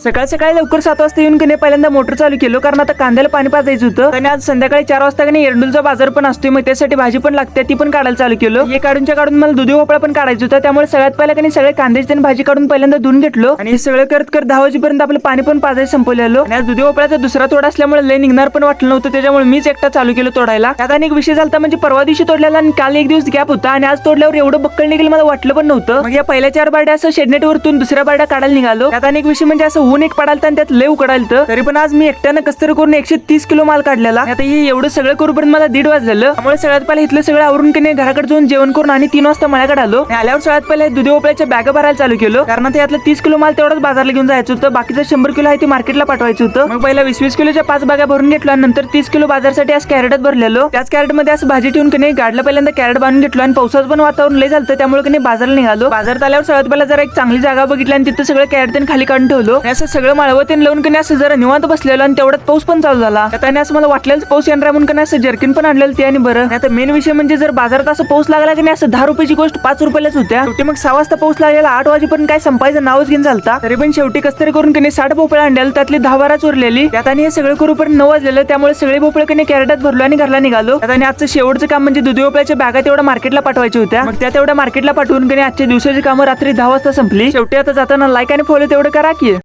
सकाळ सकाळी लवकर सात वाजता येऊन कने पहिल्यांदा मोटर चालू केलो कारण आता कांद्याला पाणी पाजायचं होतं. आणि आज संध्याकाळी चार वाजता कने एरंडूलचा बाजार पण असतोय मग त्यासाठी भाजी पण लागते ती पण काढायला चालू केलो. हे काढूनच्या काढून मला दुधी भोपळा पण काढायचं होतं. त्यामुळे सगळ्यात पहिला कने सगळे कांद्याची त्यांनी भाजी काढून पहिल्यांदा धुवून घेतलो. आणि हे सगळं करत करत दहा वाजेपर्यंत आपलं पाणी पण पाजायला संपवलेलो आणि आज दुधी भोपळाचा दुसरा तोडा असल्यामुळे लय निघणार पण वाटलं नव्हतं त्याच्यामुळे मीच एकटा चालू केलं तोडायला. त्यात आणि एक विषय झाला म्हणजे परवा दिवशी तोडलेला आणि काल एक दिवस गॅप होता. आणि आज तोडल्यावर एवढं बक्कळ निघेल मला वाटलं पण नव्हतं. मग या पहिल्या चार बारड्या असं शेडनेट वरतून दुसऱ्या बारड्या काढायला निघालो. त्यात आणि एक विषय म्हणजे असं ऊन एक पडाल आणि त्यात लय उकडायला तरी पण आज मी एकट्यानं कसतरी करून एकशे तीस किलो माल काढलेला. आता हे एवढं सगळं करूपर्यंत मला दीड वाजलेलं. त्यामुळे सगळ्यात पहिले इथलं सगळं आवरून की घराकडे जाऊन जेवण करून आणि तीन वाजता मळ्याकडे आलो. आल्यावर सगळ्यात पहिले दुधी भोपळ्याच्या बॅग भरायला चालू केलं. कारण ते यातलं तीस किलो माल तेवढाच बाजारला घेऊन जायचं होतं. बाकीचं शंभर किलो आहे ते मार्केटला पाठवायचं होतं. मग पहिला वीस वीस किलोच्या पाच बागा भरून घेतलो नंतर तीस किलो बाजारसाठी आज कॅरेटात भरलेलो. त्याच कॅरेटमध्ये असं भाजी ठेवून की गाडला पहिल्यांदा कॅरेट बांधून घेतलो आणि पावसाचं पण वातावरण लय झालं त्यामुळे की बाजारला निघालो. बाजारात आल्यावर सगळ्यात पहिला जरा एक चांगली जागा बघितली आणि तिथं सगळं कॅरेट खाली काढून ठेवलो. असं सगळं माळवतीन लावून की असं जरा निवांत बसलेलं आणि तेवढ्यात पाऊस पण चालू झाला. त्याने असं मला वाटलेलं पाऊस येणार म्हणून की असं जर्किन पण आणलेलं ते आणि बरं. आता मेन विषय म्हणजे जर बाजारात असं पाऊस लागला की नाही असं दहा रुपयाची गोष्ट पाच रुपयालाच होत्या. शेवटी मग सहा वाजता पाऊस लागलेला आठ वाजेपर्यंत काय संपायचं नावच घेऊन चालता. तरी पण शेवटी कसतरी करून की साठ भोपळे आणलेलं त्यातली दहा बाराच उरलेली त्यात आणि हे सगळं करूपर्यंत नऊ वाजलेलं त्यामुळे सगळे भोपळे कने कॅरेटात भरलो आणि घरला निघालो. त्यात आणि आजचं शेवटचं काम म्हणजे दुधी भोपळ्याच्या बॅगा तेवढ्या मार्केटला पाठवायच्या होत्या. मग त्या तेवढ्या मार्केटला पाठवून कने आजच्या दिवसाची कामं रात्री दहा वाजता संपली. शेवटी आता जाताना लाईक आणि फॉलो तेवढं करा की.